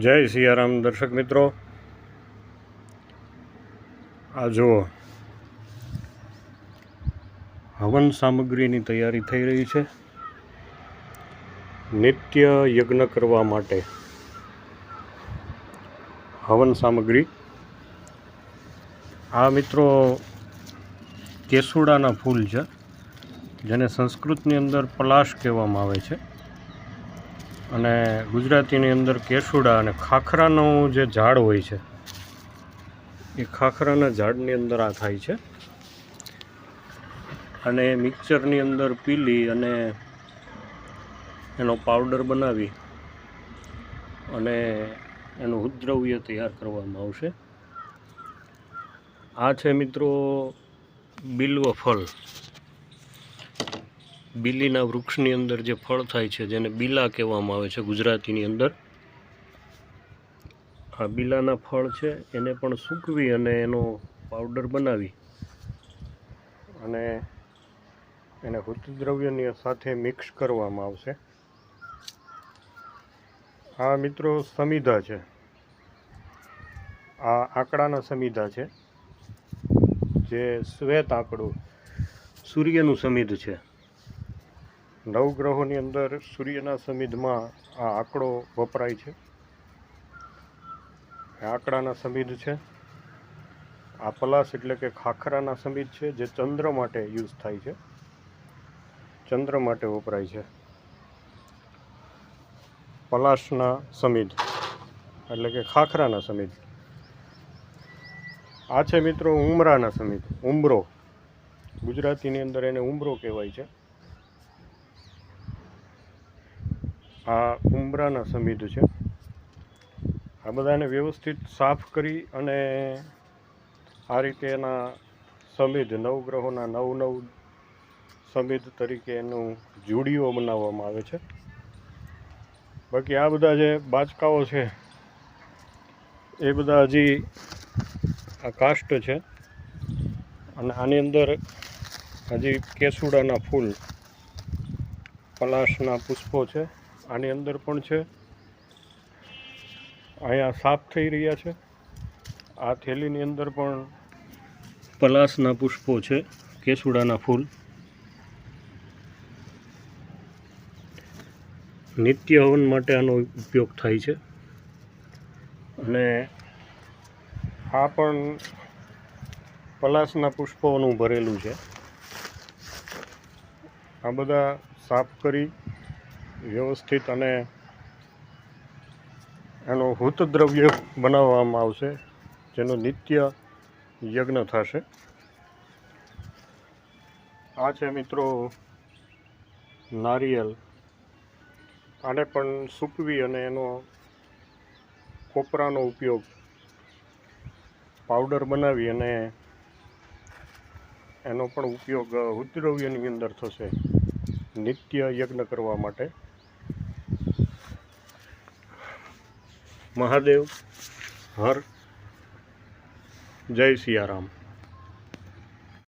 જય સિયારામ દર્શક મિત્રો. આ જુઓ. હવન સામગ્રીની તૈયારી થઈ રહી છે. નિત્ય યજ્ઞ કરવા માટે. હવન સામગ્રી. આ મિત્રો કેસુડાના ફૂલ છે, જેને સંસ્કૃતની અંદર પલાશ કહેવામાં આવે છે. અને ગુજરાતીની અંદર કેસુડા અને ખાખરાનું જે ઝાડ હોય છે, એ ખાખરાના ઝાડની અંદર આ થાય છે. અને મિક્સરની અંદર પીલી અને એનો પાવડર બનાવી અને એનું ઉદ્રવ્ય તૈયાર કરવામાં આવશે. આ છે મિત્રો બિલ્વ ફળ. બિલીના વૃક્ષની અંદર જે ફળ થાય છે, જેને બીલા કહેવામાં આવે છે ગુજરાતીની અંદર, આ બીલાના ફળ છે, એને પણ સૂકવી અને એનો પાવડર બનાવી અને એને દ્રવ્યની સાથે મિક્સ કરવામાં આવશે. આ મિત્રો સમિધા છે. આ આંકડાના સમિધા છે. જે શ્વેત આંકડું, સૂર્યનું સમિધ છે. નવગ્રહોની અંદર સૂર્યના સમિધમાં આ આંકડો વપરાય છે. આંકડાના સમિધ છે. આ પલાશ એટલે કે ખાખરાના સમિધ છે, જે ચંદ્ર માટે યુઝ થાય છે. ચંદ્ર માટે વપરાય છે. પલાશના સમિધ એટલે કે ખાખરાના સમિધ. આ છે મિત્રો ઉમરાના સમિધ, ઉમરો. ગુજરાતીની અંદર એને ઉમરો કહેવાય છે. આ ઉમરાના સમિધ છે. આ બધાને વ્યવસ્થિત સાફ કરી અને આ રીતે એના સમિધ નવગ્રહોના નવ નવ સમિધ તરીકે એનું જુડીઓ બનાવવામાં આવે છે. બાકી આ બધા જે બાચકાઓ છે, એ બધા હજી આ કાષ્ટ છે. અને આની અંદર હજી કેસુડાના ફૂલ, પલાશના પુષ્પો છે. આની અંદર પણ છે. અહીંયા સાફ થઈ રહ્યા છે. આ થેલીની અંદર પણ પલાશના પુષ્પો છે, કેસુડાના ફૂલ. નિત્ય હવન માટે આનો ઉપયોગ થાય છે. અને આ પણ પલાશના પુષ્પોનું ભરેલું છે. આ બધા સાફ કરી વ્યવસ્થિત અને એનું હૂતદ્રવ્ય બનાવવામાં આવશે, જેનો નિત્ય યજ્ઞ થશે. આ છે મિત્રો નારિયેલ. આને પણ સૂકવી અને એનો કોપરાનો ઉપયોગ પાવડર બનાવી અને એનો પણ ઉપયોગ ઉદ્રવ્યની અંદર થશે, નિત્ય યજ્ઞ કરવા માટે. મહાદેવ. હર. જય સિયારામ.